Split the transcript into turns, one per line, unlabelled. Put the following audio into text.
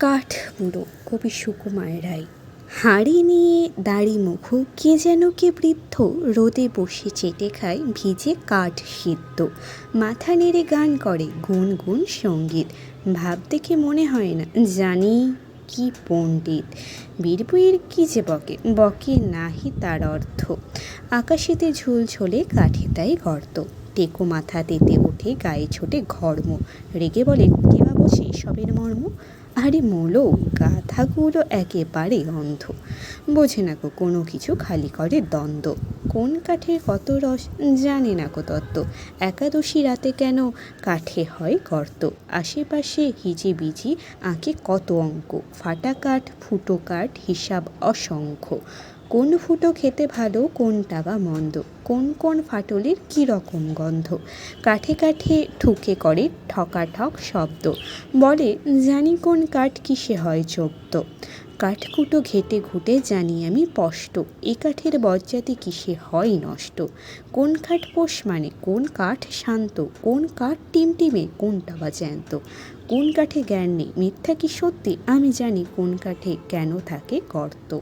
কাঠ বুড়ো কবি সুকুমার রায়। হাঁড়ি নিয়ে দাড়ি মুখো, কে যেন কে বৃদ্ধ, রোদে বসে চেটে খায়, ভিজে কাঠ সিদ্ধ। মাথা নেড়ে গান করে গুন গুন সংগীত। ভাব দেখে মনে হয় না, জানি কি পণ্ডিত। বীরবুইয়ের কি যে বকে বকে নাহি তার অর্থ। আকাশেতে ঝুল ঝোলে কাঠে তাই গর্ত। টেকো মাথা তেতে ওঠে, গায়ে ছোটে ঘর্ম। রেগে বলে, কে বা বোঝে সবের মর্ম? আরে মোলো গাথাগুলো একেবারে অন্ধ। বোঝে না গো, কোনো কিছু খালি করে দ্বন্দ্ব। কোন কাঠের কত রস, জানে না কো তত্ত্ব একাদশী রাতে কেন কাঠে হয় গর্ত? আশেপাশে হিজি বিজি আঁকে কত অঙ্ক? ফাটা কাঠ, ফুটো কাঠ, হিসাব অসংখ্য। কোন ফুটো খেতে ভালো, কোনটা বা মন্দ? কোন কোন ফাটলের কী রকম গন্ধ? কাঠে কাঠে ঠুকে করে ঠকাঠক শব্দ। বলে, জানি কোন কাঠ কিসে হয় চোদ্দ কাঠকুটো ঘেটে ঘুটে জানি আমি স্পষ্ট। এ কাঠের বজ্জাতি কিসে হয় নষ্ট? কোন কাঠ পোষ মানে? কোন কাঠ শান্ত? কোন কাঠ টিমটিমে? কোনটা বা জ্যান্ত? কোন কাঠে জ্ঞান নেই? মিথ্যা কি সত্যি? আমি জানি কোন কাঠে কেন থাকে গর্ত।